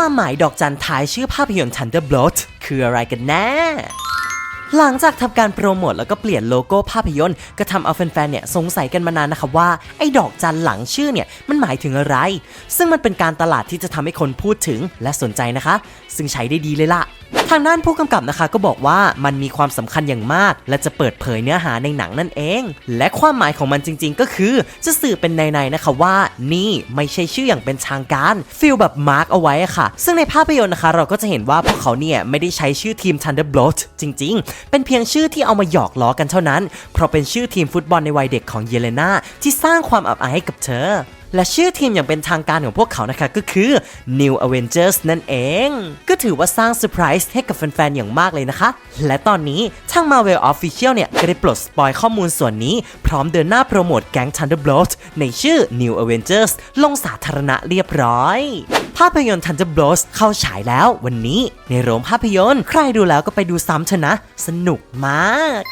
ความหมายดอกจันท้ายชื่อภาพยนตร์ Thunderbolt คืออะไรกันแน่หลังจากทำการโปรโมทแล้วก็เปลี่ยนโลโก้ภาพยนตร์ก็ทำเอาแฟนๆ เนี่ยสงสัยกันมานานนะครับว่า ไอ้ดอกจันหลังชื่อเนี่ยมันหมายถึงอะไร ซึ่งมันเป็นการตลาดที่จะทำให้คนพูดถึงและสนใจนะคะ ซึ่งใช้ได้ดีเลยล่ะ ทางด้านผู้กำกับนะคะก็บอกว่ามันมีความสำคัญอย่างมาก และจะเปิดเผยเนื้อหาในหนังนั่นเอง และความหมายของมันจริง ๆ ก็คือ จะสื่อเป็นในๆนะคะว่า นี่ไม่ใช่ชื่ออย่างเป็นทางการฟิลแบบมาร์กเอาไว้ค่ะ ซึ่งในภาพยนตร์นะคะ เราก็จะเห็นว่าพวกเขาเนี่ยไม่ได้ใช้ชื่อทีม Thunderbolt จริง ๆ เป็นเพียงชื่อที่เอามาหยอกล้อกันเท่านั้น เพราะเป็นชื่อทีมฟุตบอลในวัยเด็กของเยเลนาที่สร้างความอับอายให้กับเธอ และชื่อทีมอย่างเป็นทางการของพวกเขานะคะก็คือ New Avengers นั่นเอง ก็ถือว่าสร้างเซอร์ไพรส์ให้กับแฟนๆ อย่างมากเลยนะคะ และตอนนี้ทาง Marvel Official เนี่ยก็ได้ปลดสปอยข้อมูลส่วนนี้ พร้อมเดินหน้าโปรโมทแก๊ง Thunderbolt ในชื่อ New Avengers ลงสาธารณะเรียบร้อย ภาพยนตร์ Thunderbolt เข้าฉายแล้ววันนี้ในโรงภาพยนตร์ ใครดูแล้วก็ไปดูซ้ำเถอะนะ สนุกมาก